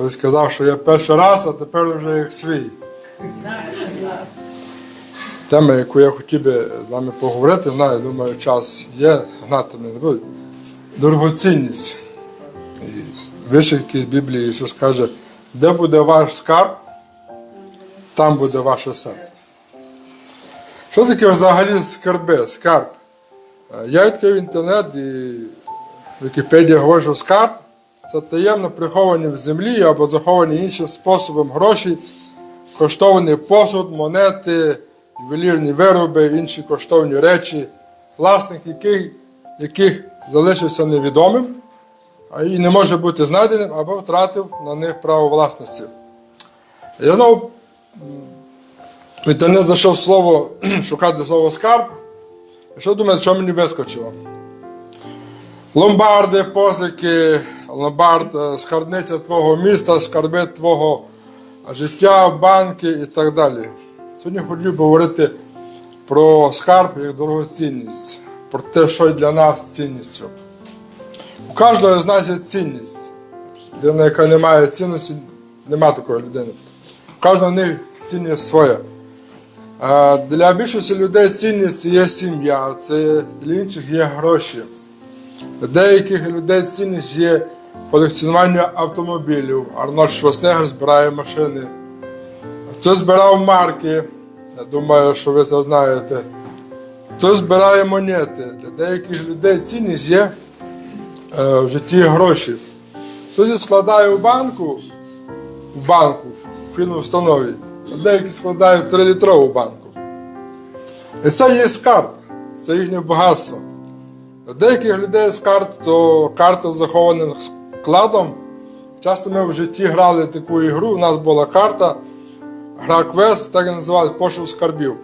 Коли сказав, що я перший раз, а тепер вже як свій. Тема, яку я хотів би з вами поговорити, знаю, думаю, час є, гнати мене не буде. Дорогоцінність. І вище якийсь Біблії Ісус каже, де буде ваш скарб, там буде ваше серце. Що таке взагалі скарби? Скарб? Е, Я відкрив інтернет і Вікіпедія говорить, що скарб це таємно приховані в землі або заховані іншим способом гроші, коштовний посуд, монети, ювелірні вироби, інші коштовні речі, власник яких, яких залишився невідомим і не може бути знайденим або втратив на них право власності. Я знову інтернет знайшов слово, шукати слово скарб. І що думаєте, що мені вискочило? Ломбарди, позики, ломбард, е, скарбниця твого міста, скарби твого життя, банки і так далі. Сьогодні хотів говорити про скарб як дорогоцінність, про те, що є для нас цінністю. У кожного з нас є цінність. Людина, яка не має цінності, нема такої людини. У кожного з них цінність своя. Для більшості людей цінність є сім'я, це для інших є гроші. Для деяких людей цінність є колекціонування автомобілів. Арнольд Шварценеггер збирає машини. Хтось збирав марки, я думаю, що ви це знаєте. Хтось збирає монети. Для деяких людей цінність є е, в житті гроші. Хтось складає у банку, в банку, в фінустанові, а деякі складають 3-літрову банку. І це є скарб, це їхнє багатство. Для деяких людей скарб то карта з складом. Часто ми в житті грали таку ігру, у нас була карта, гра квест, так і називали пошук скарбів.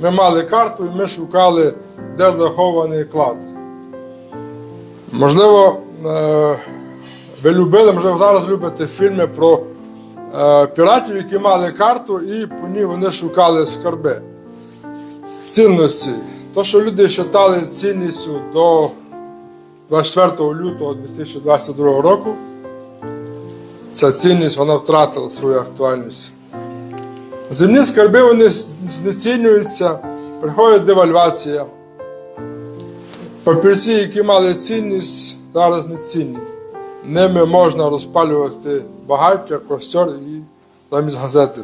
Ми мали карту і ми шукали, де захований клад. Можливо, е, ви любили, можливо, зараз любите фільми про е, піратів, які мали карту, і по ній вони шукали скарби. Цінності. То, що люди вважали цінністю до 24 лютого 2022 року, ця цінність вона втратила свою актуальність. Земні скарби вони знецінюються, приходить девальвація. Папірці, які мали цінність, зараз не цінні. Ними можна розпалювати багаття, костер і замість газети.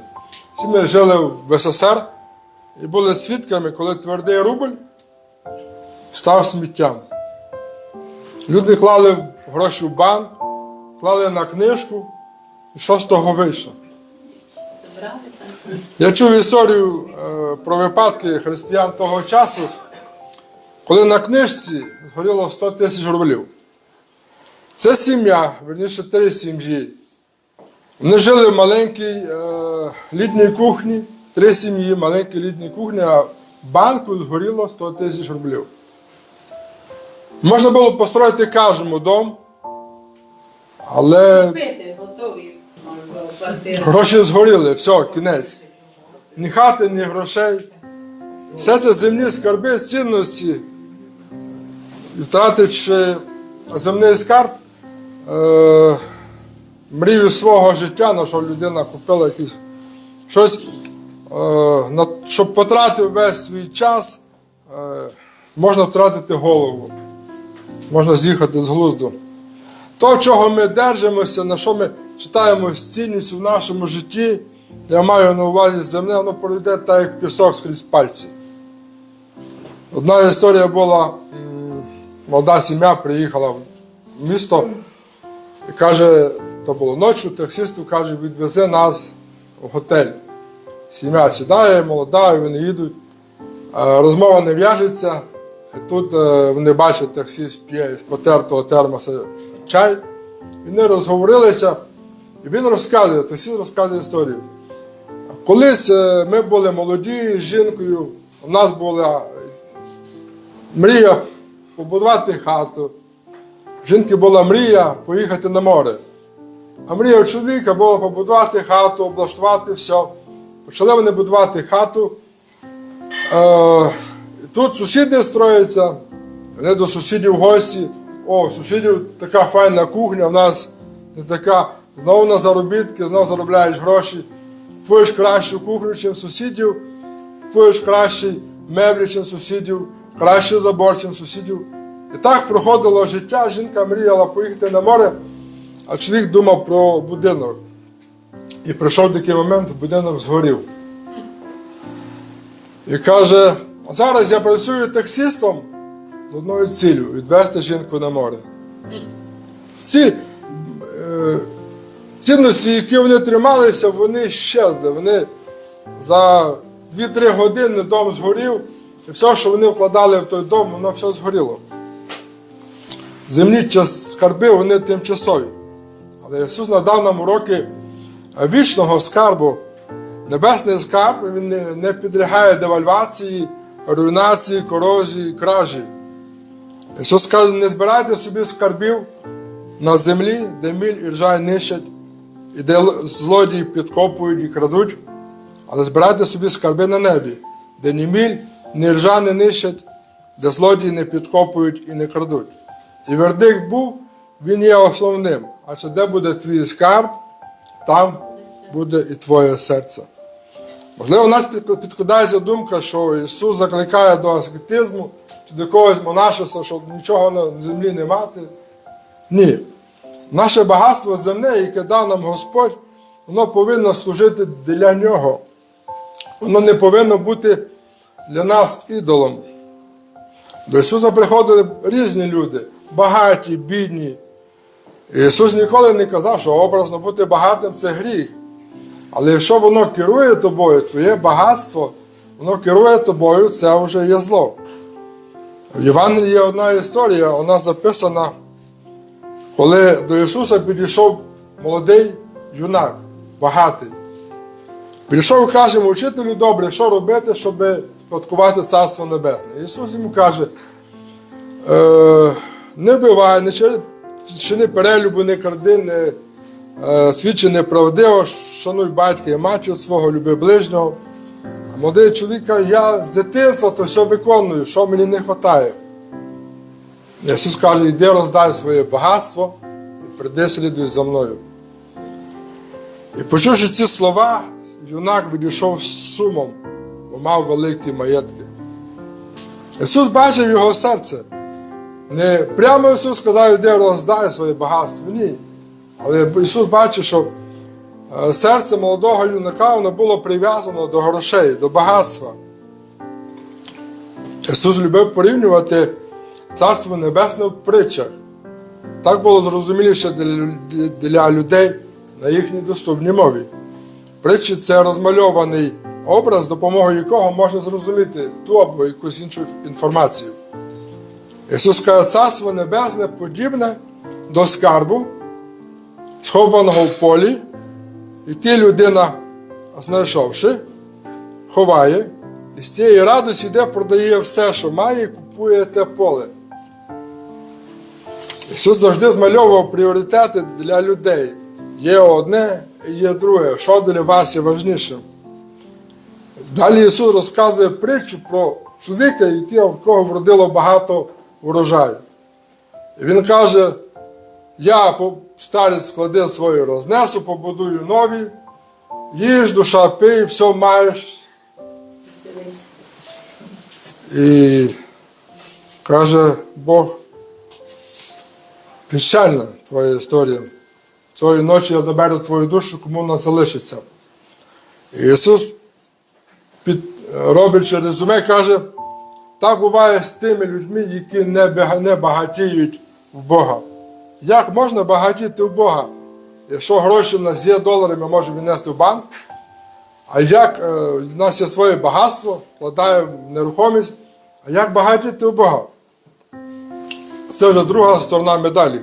Всі ми жили в СССР і були свідками, коли твердий рубль став сміттям. Люди клали гроші в банк, клали на книжку, і що з того вийшло? Я чув історію е, про випадки християн того часу, коли на книжці згоріло 100 тисяч рублів. Це сім'я, верніше три сім'ї. Вони жили в маленькій е, літній кухні, три сім'ї, маленькій літній кухні, а банку згоріло 100 тисяч рублів. Можна було построїти кожному дом, але. Гроші згоріли, все, кінець. Ні хати, ні грошей. Все це земні скарби, цінності. І втративши земний скарб, е, мрію свого життя, на що людина купила якісь щось, е, на, щоб потратив весь свій час, е, можна втратити голову, можна з'їхати з глузду. То, чого ми держимося, на що ми читаємо цінність в нашому житті, я маю на увазі земне, воно пройде так, як пісок скрізь пальці. Одна історія була, молода сім'я приїхала в місто і каже, то було ночі, таксисту каже, відвези нас в готель. Сім'я сідає, молода, вони їдуть. Е, Розмова не в'яжеться. Тут е, вони бачать, таксист п'є з потертого термоса чай. Вони розговорилися, і він розказує, таксист розказує історію. Колись е, ми були молоді з жінкою, у нас була мрія побудувати хату. В жінки була мрія поїхати на море. А мрія у чоловіка була побудувати хату, облаштувати все. Почали вони будувати хату. Тут сусіди строяться, вони до сусідів в гості. О, сусідів така файна кухня, в нас не така. знову на заробітки, знову заробляєш гроші, купуєш кращу кухню, чим сусідів, купуєш кращі меблі, чим сусідів, кращий забор, чим сусідів. І так проходило життя, жінка мріяла поїхати на море, а чоловік думав про будинок. І прийшов такий момент, будинок згорів. І каже: зараз я працюю таксістом з одною ціллю відвести жінку на море. Ці е, цінності, які вони трималися, вони щезли. Вони за 2-3 години дом згорів, і все, що вони вкладали в той дом, воно все згоріло. Землі скарби вони тимчасові. Але Ісус надав нам уроки вічного скарбу. Небесний скарб він не підлягає девальвації, руйнації, корозії, кражі. Ісус каже, не збирайте собі скарбів на землі, де міль і ржай нищать, і де злодії підкопують і крадуть, але збирайте собі скарби на небі, де ні міль, ні ржа не нищать, де злодії не підкопують і не крадуть. І вердикт був, він є основним. Адже де буде твій скарб, там буде і твоє серце. Можливо, у нас під- підкладається думка, що Ісус закликає до аскетизму, до якогось монашества, щоб нічого на землі не мати. Ні. Наше багатство земне, яке дав нам Господь, воно повинно служити для Нього. Воно не повинно бути для нас ідолом. До Ісуса приходили різні люди, багаті, бідні. Ісус ніколи не казав, що образно бути багатим це гріх. Але якщо воно керує тобою, твоє багатство, воно керує тобою, це вже є зло. В Євангелії є одна історія, вона записана, коли до Ісуса підійшов молодий юнак, багатий. Підійшов і каже, учителю добре, що робити, щоб спадкувати Царство Небесне. Ісус йому каже, е, не вбивай, не чини- перелюбу, не кради, не свідчи неправдиво, шануй батька і матір свого, люби ближнього. А молодий чоловік каже, я з дитинства то все виконую, що мені не вистачає. Ісус каже, йди роздай своє багатство і прийди слідуй за мною. І почувши ці слова, юнак відійшов з сумом, бо мав великі маєтки. Ісус бачив його серце. Не прямо Ісус сказав, іди роздай своє багатство. Ні. Але Ісус бачив, що е, серце молодого юнака воно було прив'язано до грошей, до багатства. Ісус любив порівнювати Царство Небесне в притчах. Так було зрозуміліше для, людей на їхній доступній мові. Притчі це розмальований образ, допомогою якого можна зрозуміти ту або якусь іншу інформацію. Ісус каже, Царство Небесне подібне до скарбу, схованого в полі, який людина, знайшовши, ховає, і з тієї радості йде, продає все, що має, і купує те поле. Ісус завжди змальовував пріоритети для людей. Є одне і є друге. Що для вас є важнішим? Далі Ісус розказує притчу про чоловіка, в кого вродило багато урожаю. І Він каже: я по старі склади свої рознесу, побудую нові, їж, душа пий, все маєш. І каже Бог, печальна твоя історія. Цієї ночі я заберу твою душу, кому вона залишиться. І Ісус, під, роблячи резюме, каже, так буває з тими людьми, які не багатіють в Бога. Як можна багатіти в Бога? Якщо гроші в нас є долари, ми можемо віднести в банк. А як е, в нас є своє багатство, вкладаємо нерухомість, а як багатіти у Бога? Це вже друга сторона медалі,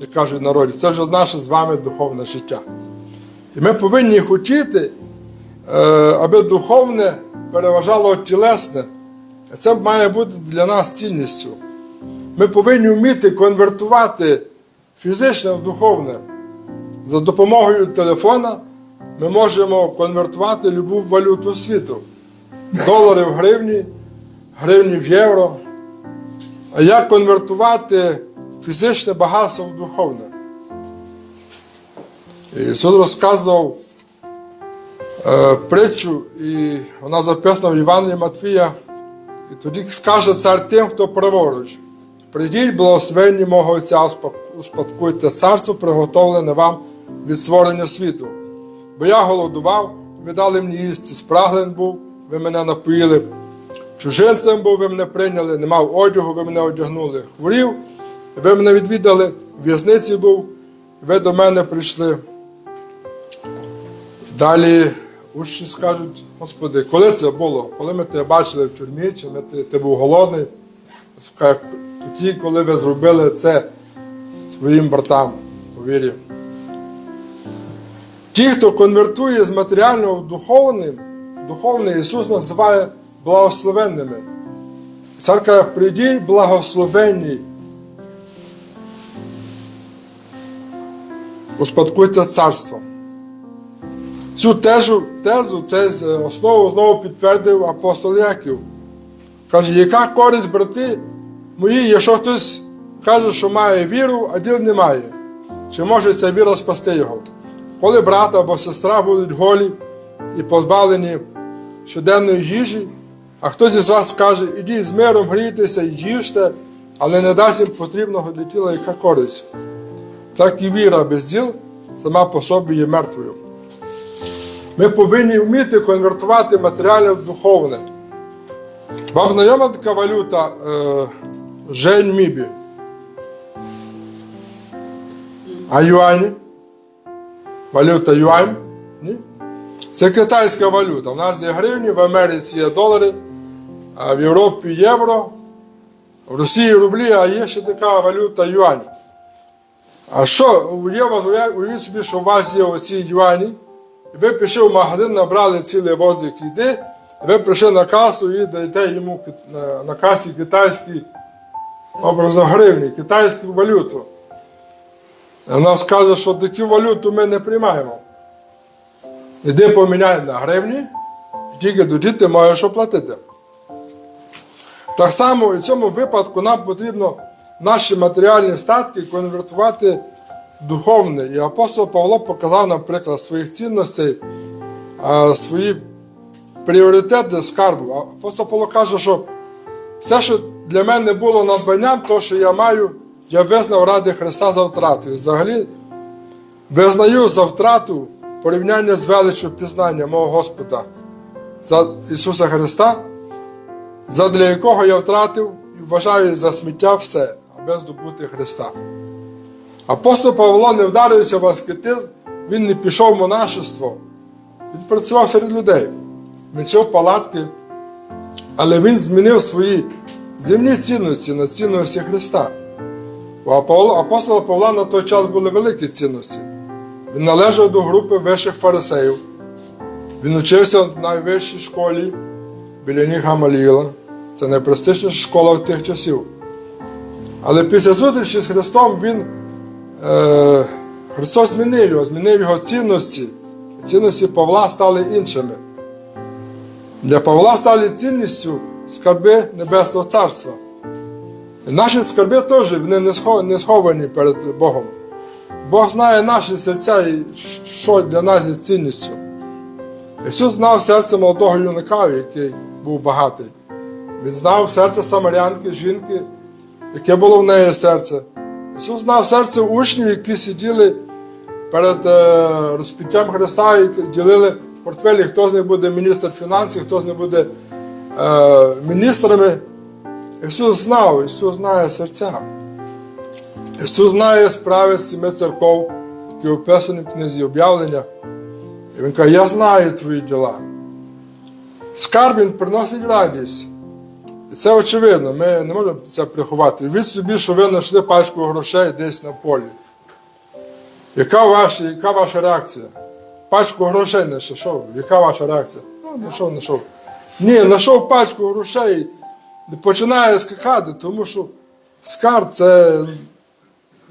як кажуть народі. Це вже наше з вами духовне життя. І ми повинні хотіти, е, аби духовне переважало тілесне. Це має бути для нас цінністю. Ми повинні вміти конвертувати фізичне в духовне. За допомогою телефона ми можемо конвертувати любу валюту світу. Долари в гривні, гривні в євро. А як конвертувати фізичне багатство в духовне? Ісус розказував е, притчу, і вона записана в Євангелії Матвія. І тоді скаже цар тим, хто праворуч. Прийдіть, благословенні мого Отця, успадкуйте царство, приготовлене вам від створення світу. Бо я голодував, ви дали мені їсти, спраглен був, ви мене напоїли. Чужинцем був, ви мене прийняли, не мав одягу, ви мене одягнули. Хворів, ви мене відвідали, в в'язниці був, ви до мене прийшли. Далі учні скажуть, Господи, коли це було? Коли ми тебе бачили в тюрмі, чи ми ти, ти був голодний? Тоді, коли ви зробили це своїм братам по вірі. Ті, хто конвертує з матеріального в духовне, духовне Ісус називає благословенними. Каже, прийдіть благословенні. Успадкуйте царство. Цю тезу, тезу це основу знову підтвердив апостол Яків. Каже, яка користь, брати мої, якщо хтось каже, що має віру, а діл не має. Чи може ця віра спасти його? Коли брат або сестра будуть голі і позбавлені щоденної їжі, а хтось із вас скаже, ідіть з миром, грійтеся і їжте, але не дасть їм потрібного для тіла яка користь. Так і віра без діл сама по собі є мертвою. Ми повинні вміти конвертувати матеріальне в духовне. Вам знайома така валюта е, Жень Мібі? А юані? Валюта юань? Це китайська валюта. У нас є гривні, в Америці є долари, а в Європі євро, в Росії рублі, а є ще така валюта юань. А що, є у уявіть собі, що у вас є оці юані, і ви пішли в магазин, набрали цілий возик їди, і ви прийшли на касу і даєте йому на, на касі китайські образно гривні, китайську валюту. У нас каже, що таку валюту ми не приймаємо. Іди поміняй на гривні, тільки тоді ти маєш оплатити. Так само і в цьому випадку нам потрібно наші матеріальні статки конвертувати в духовне. І апостол Павло показав нам приклад своїх цінностей, свої пріоритети скарбу. Апостол Павло каже, що все, що для мене було надбанням, то, що я маю, я визнав ради Христа за втрату. І взагалі визнаю за втрату порівняння з величчю пізнання мого Господа за Ісуса Христа, задля якого я втратив і вважаю за сміття все, аби здобути Христа. Апостол Павло не вдарився в аскетизм, він не пішов в монашество, він працював серед людей, мічав палатки, але він змінив свої земні цінності на цінності Христа. У апостола Павла на той час були великі цінності. Він належав до групи вищих фарисеїв. Він учився в найвищій школі біля ніг Гамаліла. Це найпрестижніша школа в тих часів. Але після зустрічі з Христом він, е, Христос змінив його, змінив його цінності. Цінності Павла стали іншими. Для Павла стали цінністю скарби Небесного Царства. Наші скарби теж вони не сховані перед Богом. Бог знає наші серця і що для нас є цінністю. Ісус знав серце молодого юнака, який був багатий. Він знав серце самарянки, жінки, яке було в неї серце. Ісус знав серце учнів, які сиділи перед е, розпіттям Христа і ділили портфелі, хто з них буде міністр фінансів, хто з них буде е, міністрами. Ісус знав, Ісус знає серця. Ісус знає справи семи церков, які описані в книзі об'явлення. І Він каже, я знаю твої діла. Скарб він приносить радість. І це очевидно, ми не можемо це приховати. Від собі, що ви знайшли пачку грошей десь на полі. Яка ваша, яка ваша реакція? Пачку грошей знайшов. Яка ваша реакція? Ну, знайшов, знайшов. Ні, знайшов пачку грошей, починає скакати, тому що скарб це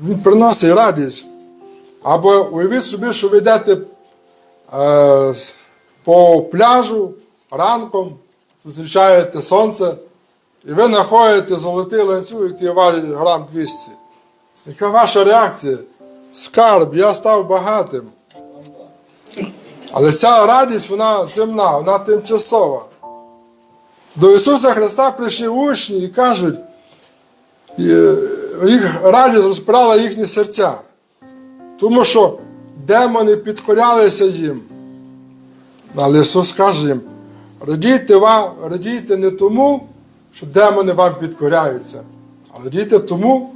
він приносить радість. Або уявіть собі, що ви йдете е, по пляжу ранком, зустрічаєте сонце, і ви знаходите золотий ланцюг, який важить грам 200. Яка ваша реакція? Скарб, я став багатим. Але ця радість, вона земна, вона тимчасова. До Ісуса Христа прийшли учні і кажуть, е, їх радість розпирала їхні серця. Тому що демони підкорялися їм. Але Ісус каже їм, радійте, вам, радійте не тому, що демони вам підкоряються, а радійте тому,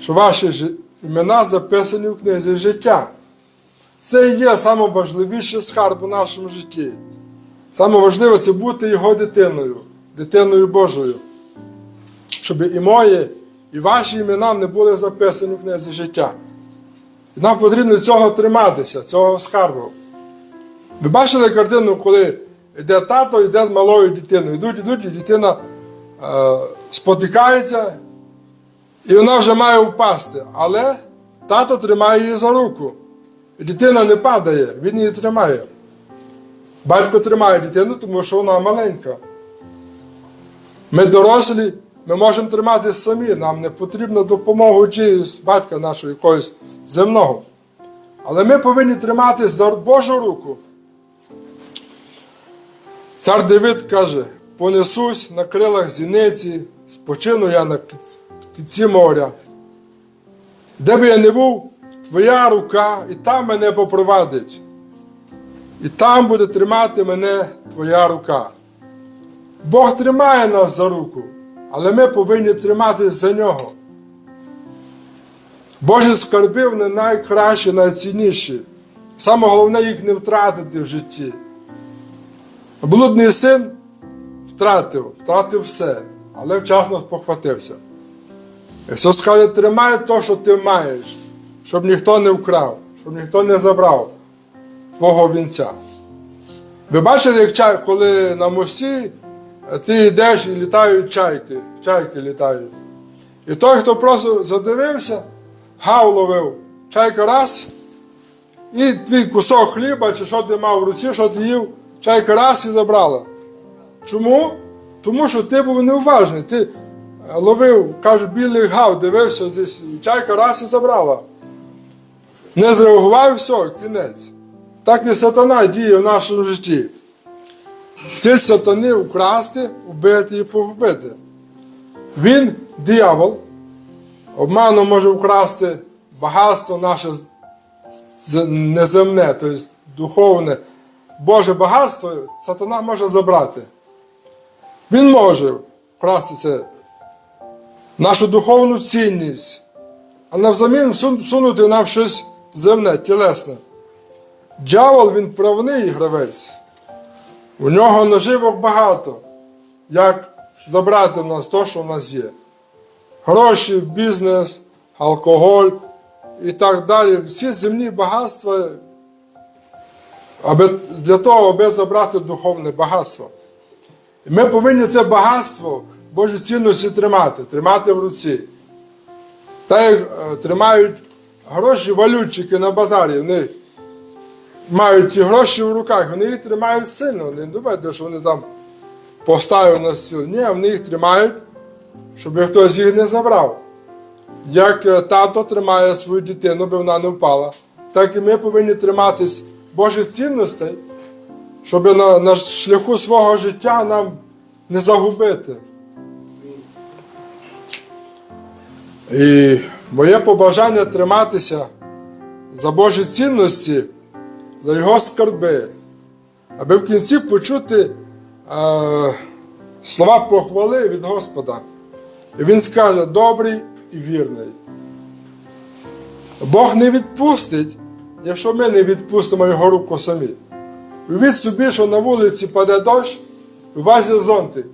що ваші імена записані в книзі життя. Це і є найважливіший скарб у нашому житті. Саме важливе це бути його дитиною, дитиною Божою. Щоб і моє, і ваші імена не були записані в книзі життя. І нам потрібно цього триматися, цього скарбу. Ви бачили картину, коли йде тато, йде з малою дитиною. Йдуть, йдуть, і дитина е, спотикається, і вона вже має впасти. Але тато тримає її за руку. І дитина не падає, він її тримає. Батько тримає дитину, тому що вона маленька. Ми дорослі, ми можемо тримати самі, нам не потрібна допомога чиїсь батька нашого якогось земного. Але ми повинні тримати за Божу руку. Цар Давид каже: понесусь на крилах зіниці, спочину я на кінці моря. Де би я не був, твоя рука і там мене попровадить. І там буде тримати мене твоя рука. Бог тримає нас за руку, але ми повинні тримати за нього. Божі скарби вони найкращі, найцінніші. Саме головне їх не втратити в житті. Блудний син втратив, втратив все, але вчасно похватився. Ісус каже, тримай те, що ти маєш, щоб ніхто не вкрав, щоб ніхто не забрав твого вінця. Ви бачили, як коли на мості ти йдеш і літають чайки, чайки літають. І той, хто просто задивився, гав ловив, чайка раз, і твій кусок хліба, чи що ти мав в руці, що ти їв, чайка раз і забрала. Чому? Тому що ти був неуважний. Ти е, ловив, кажуть, білий гав, дивився десь, чайка раз і забрала. Не зреагував, все, кінець. Так і сатана діє в нашому житті. Ціль сатани украсти, вбити і погубити. Він, диявол, обманом може вкрасти багатство наше неземне, тобто духовне. Боже багатство сатана може забрати. Він може вкрасти це нашу духовну цінність, а навзамін всун- всунути нам щось земне, тілесне. Дьявол він правний гравець. У нього наживок багато, як забрати в нас те, що в нас є. Гроші, бізнес, алкоголь і так далі. Всі земні багатства аби, для того, аби забрати духовне багатство. І ми повинні це багатство Божі цінності тримати, тримати в руці. Так як е, тримають гроші валютчики на базарі, вони мають гроші в руках, вони їх тримають сильно. Не думайте, що вони там поставили на стіл. Ні, вони їх тримають, щоб хтось їх не забрав. Як е, тато тримає свою дитину, аби вона не впала, так і ми повинні триматись Божих цінностей, щоб на, на шляху свого життя нам не загубити. І моє побажання триматися за Божі цінності, за Його скарби, аби в кінці почути е, слова похвали від Господа. І Він скаже, добрий і вірний. Бог не відпустить, якщо ми не відпустимо Його руку самі. Уявіть собі, що на вулиці паде дощ, у вас є зонтик.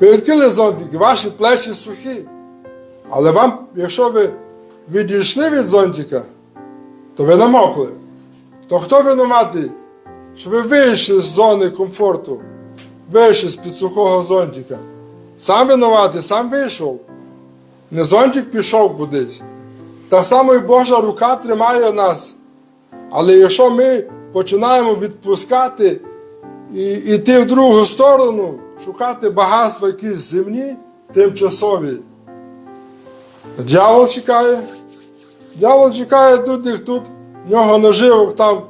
Ви відкрили зонтик, і ваші плечі сухі. Але вам, якщо ви відійшли від зонтика, то ви намокли. То хто винуватий, що ви вийшли з зони комфорту, вийшли з під сухого зонтика? Сам винуватий, сам вийшов. Не зонтик пішов кудись. Так само і Божа рука тримає нас. Але якщо ми починаємо відпускати і йти в другу сторону, шукати багатства якісь земні, тимчасові, дьявол чекає. Дьявол чекає тут, і тут, в нього наживок там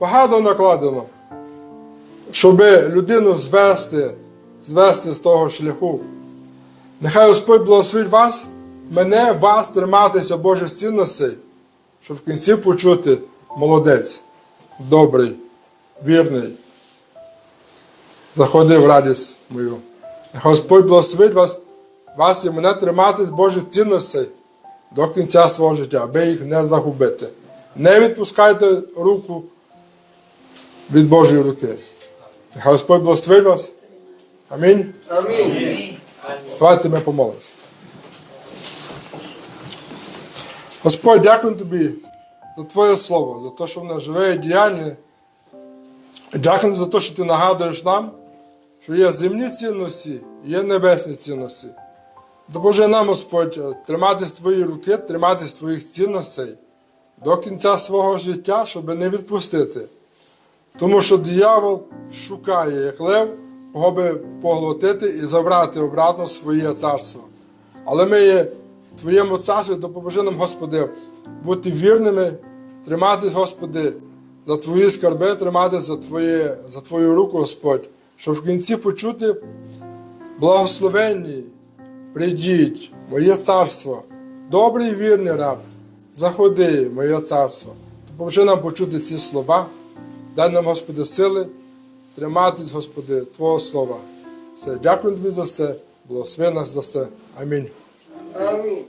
багато накладено, щоб людину звести, звести з того шляху. Нехай Господь благословить вас, мене, вас триматися Божих цінностей, щоб в кінці почути молодець, добрий, вірний. Заходи в радість мою. Нехай Господь благословить вас, вас і мене триматись Божих цінностей до кінця свого життя, аби їх не загубити. Не відпускайте руку від Божої руки. Нехай Господь благословить вас. Амінь. Амінь. Давайте ми помолимося. Господь, дякую тобі за Твоє слово, за те, що воно живе і діяльне. Дякую за те, що ти нагадуєш нам, що є земні цінності, є небесні цінності. Допоможи нам, Господь, триматись Твої руки, триматись Твоїх цінностей до кінця свого життя, щоб не відпустити. Тому що диявол шукає, як лев, кого би поглотити і забрати обратно своє царство. Але ми є в Твоєму царстві, допоможи нам, Господи, бути вірними, триматись, Господи, за Твої скарби, триматись за, Твоє, за Твою руку, Господь, щоб в кінці почути благословенні, прийдіть, моє царство, добрий і вірний раб, заходи, моє царство. Допоможи нам почути ці слова. Дай нам, Господи, сили триматись, Господи, Твого Слова. Все, дякую Тобі за все, благослови нас за все. Амінь. Амінь.